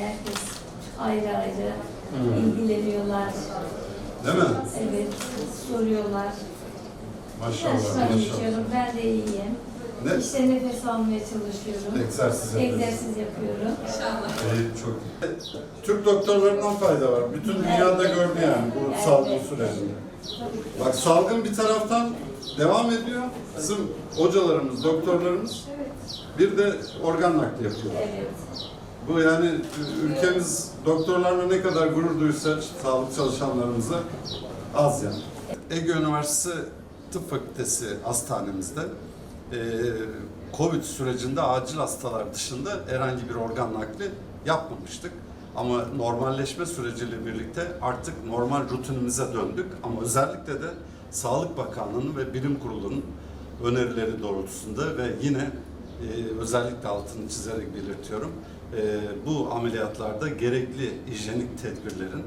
Herkes ayrı ayrı ilgileniyorlar. Değil mi? Evet, soruyorlar. Maşallah, maşallah. geçiyorum. Ben de iyiyim. Ne? İşte nefes almaya çalışıyorum. Egzersiz yapıyorsun. Egzersiz yapıyorum. İyi, çok iyi. Türk doktorlarından fayda var. Bütün dünyada Evet. gördü yani bu Evet. salgın sürecinde. Bak salgın bir taraftan devam ediyor. Bizim hocalarımız, doktorlarımız bir de organ nakli yapıyor. Evet. Bu yani ülkemiz doktorlarla ne kadar gurur duysa sağlık çalışanlarımıza az yani. Ege Üniversitesi Tıp Fakültesi hastanemizde eee, Covid sürecinde acil hastalar dışında herhangi bir organ nakli yapmamıştık. Ama normalleşme süreciyle birlikte artık normal rutinimize döndük. Ama özellikle de Sağlık Bakanlığı'nın ve Bilim Kurulu'nun önerileri doğrultusunda ve yine ee, özellikle altını çizerek belirtiyorum. Ee, bu ameliyatlarda gerekli hijyenik tedbirlerin,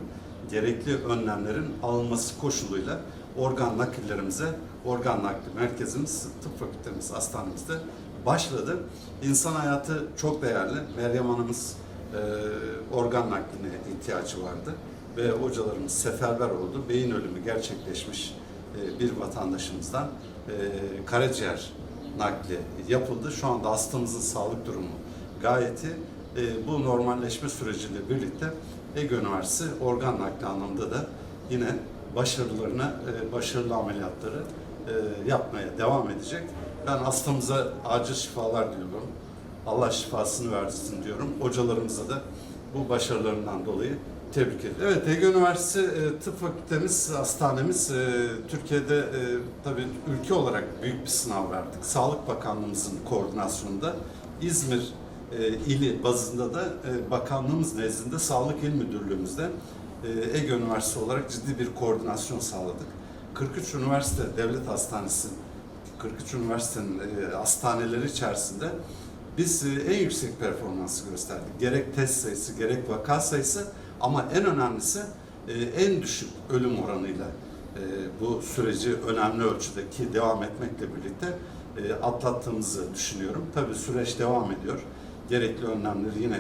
gerekli önlemlerin alınması koşuluyla organ nakillerimize, organ nakli merkezimiz, tıp fakültemiz, hastanemizde başladı. İnsan hayatı çok değerli. Meryem Hanımız e, organ nakline ihtiyacı vardı ve hocalarımız seferber oldu. Beyin ölümü gerçekleşmiş e, bir vatandaşımızdan e, karaciğer nakli yapıldı. Şu anda hastamızın sağlık durumu gayet iyi. E, bu normalleşme süreciyle birlikte Ege Üniversitesi organ nakli anlamında da yine başarılarına, e, başarılı ameliyatları e, yapmaya devam edecek. Ben hastamıza acil şifalar diliyorum. Allah şifasını versin diyorum. Hocalarımıza da bu başarılarından dolayı tebrik ediyorum. Evet, Ege Üniversitesi e, Tıp Fakültemiz, hastanemiz e, Türkiye'de e, tabii ülke olarak büyük bir sınav verdik. Sağlık Bakanlığımızın koordinasyonunda İzmir e, ili bazında da e, bakanlığımız nezdinde Sağlık İl Müdürlüğümüzde e, Ege Üniversitesi olarak ciddi bir koordinasyon sağladık. 43 üniversite devlet hastanesi 43 üniversitenin e, hastaneleri içerisinde biz e, en yüksek performansı gösterdik. Gerek test sayısı, gerek vaka sayısı ama en önemlisi e, en düşük ölüm oranıyla e, bu süreci önemli ölçüde ki devam etmekle birlikte e, atlattığımızı düşünüyorum. Tabii süreç devam ediyor. Gerekli önlemleri yine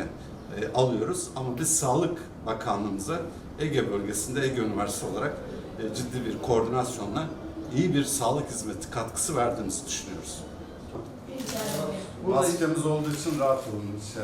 e, alıyoruz ama biz Sağlık Bakanlığımıza Ege bölgesinde Ege Üniversitesi olarak e, ciddi bir koordinasyonla iyi bir sağlık hizmeti katkısı verdiğimizi düşünüyoruz. Maskemiz olduğu için rahat olun. Şey.